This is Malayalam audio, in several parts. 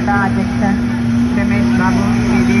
मंडल अध्यक्ष रमेश बाबू निधि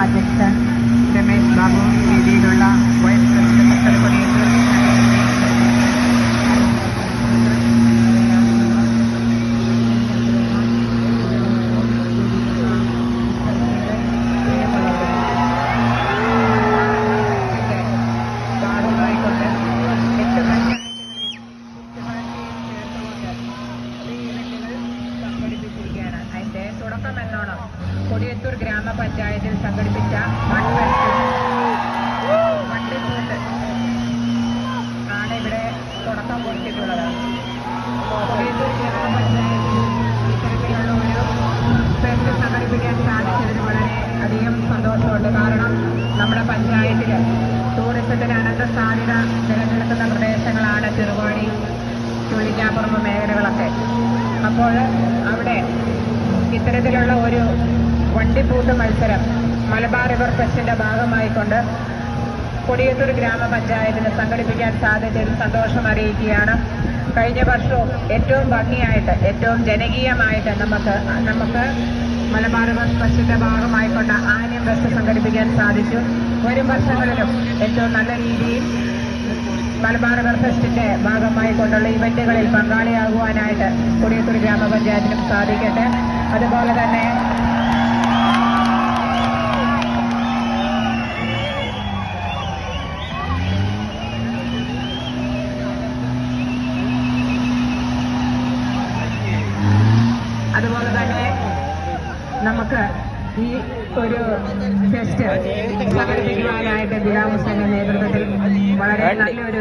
project. The Mesh Babu, we did all the തുടക്കം കൊടിയത്തൂർ ഗ്രാമപഞ്ചായത്തിൽ സംഘടിപ്പിച്ച മൺവെട്ട് മൺവെട്ട് ആണ് ഇവിടെ തുടക്കം കുറിച്ചിട്ടുള്ളത്. കൊടിയത്തൂർ ഗ്രാമപഞ്ചായത്തിൽ ഇത്തരത്തിലുള്ള ഒരു ഫെസ്റ്റ് സംഘടിപ്പിക്കാൻ സാധിച്ചതിന് വളരെ അധികം സന്തോഷമുണ്ട്. കാരണം നമ്മുടെ പഞ്ചായത്തിൽ ടൂറിസത്തിന് അനന്ത സാധ്യത നിലനിൽക്കുന്ന പ്രദേശങ്ങളാണ് ചെറുവാടി ചുള്ളിക്കാപ്പുറമ്പ് മേഖലകളൊക്കെ. അപ്പോൾ അവിടെ ഇത്തരത്തിലുള്ള ഒരു വണ്ടിപ്പൂട്ട് മത്സരം മലബാർ റിവർ ഫെസ്റ്റിന്റെ ഭാഗമായിക്കൊണ്ട് കൊടിയത്തൂർ ഗ്രാമപഞ്ചായത്തിന് സംഘടിപ്പിക്കാൻ സാധിച്ചതിൽ സന്തോഷം അറിയിക്കുകയാണ്. കഴിഞ്ഞ വർഷവും ഏറ്റവും ഭംഗിയായിട്ട് ഏറ്റവും ജനകീയമായിട്ട് നമുക്ക് നമുക്ക് മലബാർ റിവർ ഫെസ്റ്റിന്റെ ഭാഗമായിക്കൊണ്ട് ആന്യം ഫെസ്റ്റ് സംഘടിപ്പിക്കാൻ സാധിച്ചു. വരും വർഷങ്ങളിലും ഏറ്റവും നല്ല രീതിയിൽ മലബാർ റിവർ ഫെസ്റ്റിന്റെ ഭാഗമായിക്കൊണ്ടുള്ള ഇവന്റുകളിൽ പങ്കാളിയാകുവാനായിട്ട് കൊടിയത്തൂർ ഗ്രാമപഞ്ചായത്തിനും സാധിക്കട്ടെ. അതുപോലെ തന്നെ അതുപോലെ തന്നെ നമുക്ക് ഈ ഒരു ഫെസ്റ്റ് സംഘടിപ്പിക്കുവാനായിട്ട് ഗുലാം ഹുസൈന്റെ നേതൃത്വത്തിൽ വളരെ നല്ലൊരു